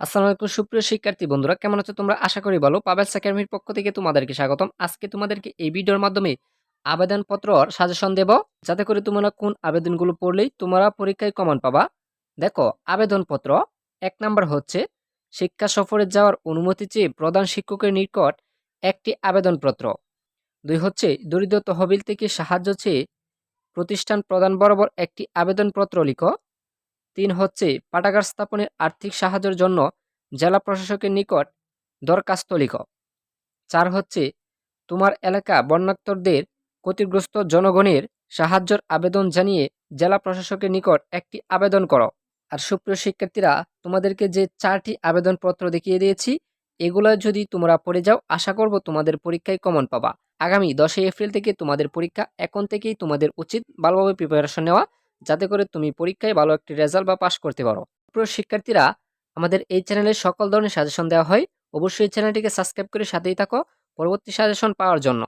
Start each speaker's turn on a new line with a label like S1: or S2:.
S1: আসসালামু আলাইকুম, সুপ্রিয় শিক্ষার্থী বন্ধুরা, কেমন আছো তোমরা? আশা করি ভালো। পাবেলস একাডেমির পক্ষ থেকে তোমাদেরকে স্বাগতম। আজকে তোমাদেরকে এই ভিডিওর মাধ্যমে আবেদনপত্রর সাজেশন দেব। যাতে করে তোমরা কোন আবেদনগুলো পড়লেই তোমরা পরীক্ষায় কমন পাবা। দেখো, আবেদনপত্র এক নাম্বার হচ্ছে, শিক্ষা সফরে যাওয়ার অনুমতি চেয়ে প্রধান শিক্ষকের নিকট একটি আবেদনপত্র। দুই হচ্ছে, দরিদ্র তহবিল থেকে সাহায্য চেয়ে প্রতিষ্ঠান প্রদান বরাবর একটি আবেদনপত্র লিখো। তিন হচ্ছে পাঠাগার স্থাপনের আর্থিক সাহায্যের জন্য জেলা প্রশাসকের নিকট দরখাস্ত লিখ। চার হচ্ছে তোমার এলাকা বন্যাক্তরদের ক্ষতিগ্রস্ত জনগণের সাহায্যের আবেদন জানিয়ে জেলা প্রশাসকের নিকট একটি আবেদন করো। আর সুপ্রিয় শিক্ষার্থীরা, তোমাদেরকে যে চারটি আবেদনপত্র দেখিয়ে দিয়েছি, এগুলো যদি তোমরা পড়ে যাও, আশা করব তোমাদের পরীক্ষায় কমন পাবা। আগামী দশই এপ্রিল থেকে তোমাদের পরীক্ষা এখন থেকেই তোমাদের উচিত ভালোভাবে প্রিপারেশন নেওয়া। যাতে করে তুমি পরীক্ষায় ভালো একটি রেজাল্ট বা পাশ করতে পারো। প্রিয় শিক্ষার্থীরা, আমাদের এই চ্যানেলে সকল ধরনের সাজেশন দেওয়া হয়। অবশ্যই চ্যানেলটিকে সাবস্ক্রাইব করে সাথেই থাকো। পরবর্তী সাজেশন পাওয়ার জন্য।